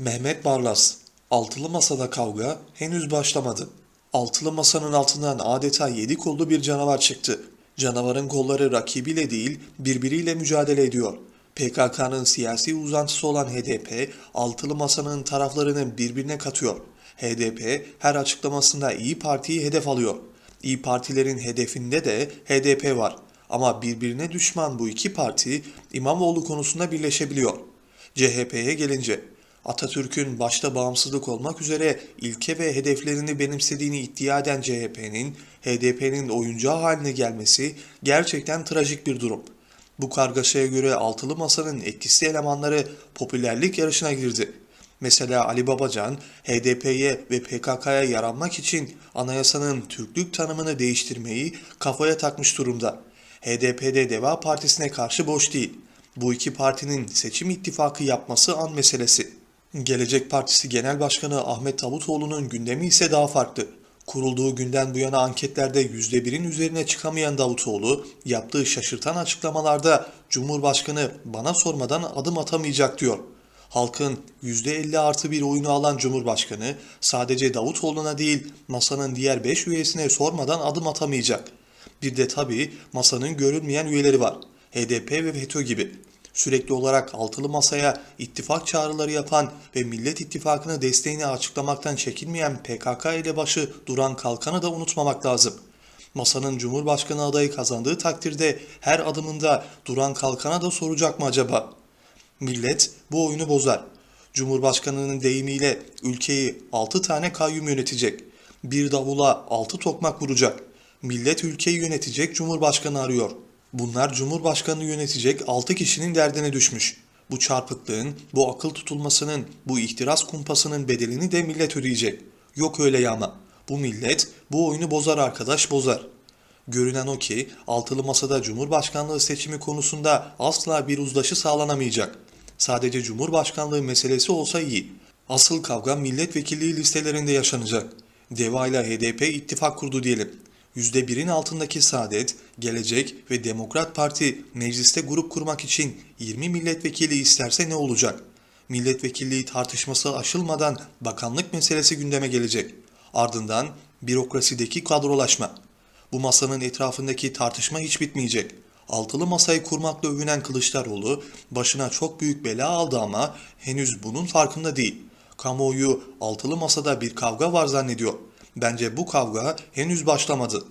Mehmet Barlas, altılı masada kavga henüz başlamadı. Altılı masanın altından adeta yedi kollu bir canavar çıktı. Canavarın kolları rakibiyle değil birbiriyle mücadele ediyor. PKK'nın siyasi uzantısı olan HDP, altılı masanın taraflarını birbirine katıyor. HDP her açıklamasında İyi Parti'yi hedef alıyor. İyi Partilerin hedefinde de HDP var. Ama birbirine düşman bu iki parti İmamoğlu konusunda birleşebiliyor. CHP'ye gelince Atatürk'ün başta bağımsızlık olmak üzere ilke ve hedeflerini benimsediğini iddia eden CHP'nin HDP'nin oyuncağı haline gelmesi gerçekten trajik bir durum. Bu kargaşaya göre altılı masanın etkisi elemanları popülerlik yarışına girdi. Mesela Ali Babacan, HDP'ye ve PKK'ya yaranmak için anayasanın Türklük tanımını değiştirmeyi kafaya takmış durumda. HDP'de Deva Partisi'ne karşı boş değil. Bu iki partinin seçim ittifakı yapması an meselesi. Gelecek Partisi Genel Başkanı Ahmet Davutoğlu'nun gündemi ise daha farklı. Kurulduğu günden bu yana anketlerde %1'in üzerine çıkamayan Davutoğlu, yaptığı şaşırtan açıklamalarda Cumhurbaşkanı bana sormadan adım atamayacak diyor. Halkın %50 artı bir oyunu alan Cumhurbaşkanı sadece Davutoğlu'na değil masanın diğer 5 üyesine sormadan adım atamayacak. Bir de tabii masanın görünmeyen üyeleri var. HDP ve FETÖ gibi. Sürekli olarak altılı masaya ittifak çağrıları yapan ve Millet İttifakı'na desteğini açıklamaktan çekinmeyen PKK elebaşı Duran Kalkan'ı da unutmamak lazım. Masanın Cumhurbaşkanı adayı kazandığı takdirde her adımında Duran Kalkan'a da soracak mı acaba? Millet bu oyunu bozar. Cumhurbaşkanının deyimiyle ülkeyi 6 tane kayyum yönetecek. Bir davula 6 tokmak vuracak. Millet ülkeyi yönetecek Cumhurbaşkanı arıyor. Bunlar Cumhurbaşkanını yönetecek 6 kişinin derdine düşmüş. Bu çarpıklığın, bu akıl tutulmasının, bu ihtiras kumpasının bedelini de millet ödeyecek. Yok öyle yağma. Bu millet bu oyunu bozar arkadaş bozar. Görünen o ki altılı masada Cumhurbaşkanlığı seçimi konusunda asla bir uzlaşı sağlanamayacak. Sadece Cumhurbaşkanlığı meselesi olsa iyi. Asıl kavga milletvekilliği listelerinde yaşanacak. DEVA ile HDP ittifak kurdu diyelim. %1'in altındaki Saadet, Gelecek ve Demokrat Parti mecliste grup kurmak için 20 milletvekili isterse ne olacak? Milletvekilliği tartışması aşılmadan bakanlık meselesi gündeme gelecek. Ardından bürokrasideki kadrolaşma. Bu masanın etrafındaki tartışma hiç bitmeyecek. Altılı masayı kurmakla övünen Kılıçdaroğlu başına çok büyük bela aldı ama henüz bunun farkında değil. Kamuoyu altılı masada bir kavga var zannediyor. Bence bu kavga henüz başlamadı.